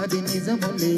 అది నిజములే.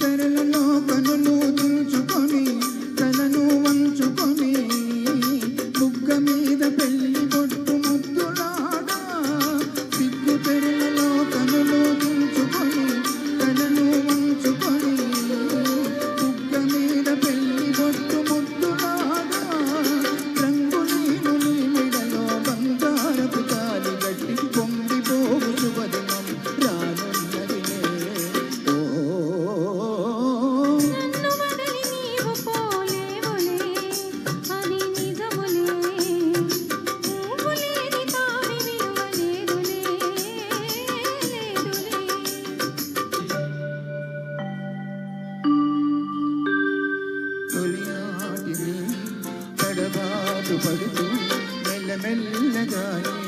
తరలలో కనులు తుంచుకొని पड़ू मेल मेल जाए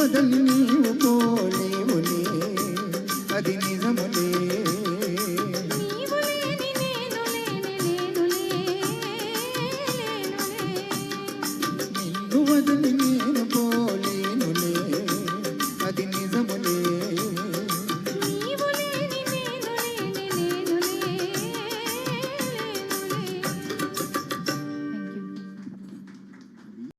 వదలి నీవు పోలేవులే అది నిజములే. నిన్ను వదలి నేను పో